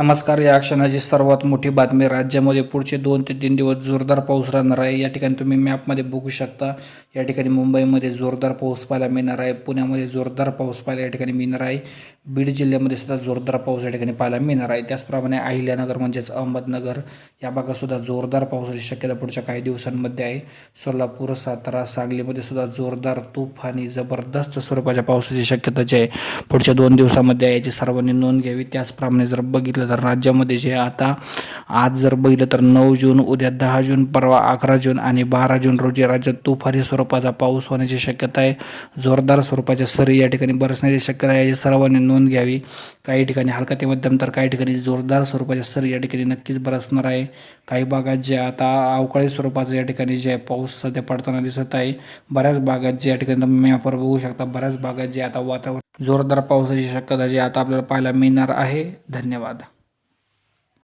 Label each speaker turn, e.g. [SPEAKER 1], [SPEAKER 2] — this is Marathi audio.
[SPEAKER 1] नमस्कार या क्षणाची सर्वात मोठी बातमी राज्यामध्ये पुढचे दोन ते तीन दिवस जोरदार पाऊस राहणार आहे. या ठिकाणी तुम्ही मॅपमध्ये बघू शकता या ठिकाणी मुंबईमध्ये जोरदार पाऊस पाहायला मिळणार आहे. पुण्यामध्ये जोरदार पाऊस पाहायला या ठिकाणी मिळणार आहे. बीड जिल्ह्यामध्ये सुद्धा जोरदार पाऊस या ठिकाणी पाहायला मिळणार आहे. त्याचप्रमाणे अहिल्यानगर म्हणजेच अहमदनगर या भागातसुद्धा जोरदार पावसाची शक्यता पुढच्या काही दिवसांमध्ये आहे. सोलापूर सातारा सांगलीमध्ये सुद्धा जोरदार तुफानी जबरदस्त स्वरूपाच्या पावसाची शक्यता जी आहे. पुढच्या दोन दिवसामध्ये आहे याची सर्वांनी नोंद घ्यावी. त्याचप्रमाणे जर बघितलं तर राज्यामध्ये जे आता आज जर बघितलं तर नऊ जून उद्या दहा जून परवा अकरा जून आणि बारा जून रोजी राज्यात तुफारी स्वरूपाचा पाऊस होण्याची शक्यता आहे. जोरदार स्वरूपाच्या सरी या ठिकाणी बरसण्याची शक्यता आहे. याची सर्वांनी नोंद घ्यावी. काही ठिकाणी हलका ते मध्यम तर काही ठिकाणी जोरदार स्वरूपाच्या सरी या ठिकाणी नक्कीच बरसणार आहे. काही भागात जे आता अवकाळी स्वरूपाचं या ठिकाणी जे आहे पाऊस सध्या पडताना दिसत आहे. बऱ्याच भागात जे या ठिकाणी तुम्ही मॅपवर बघू शकता. बऱ्याच भागात जे आता वातावरण जोरदार पावसाची शक्यता जी आता आपल्याला पाहायला मिळणार आहे. धन्यवाद.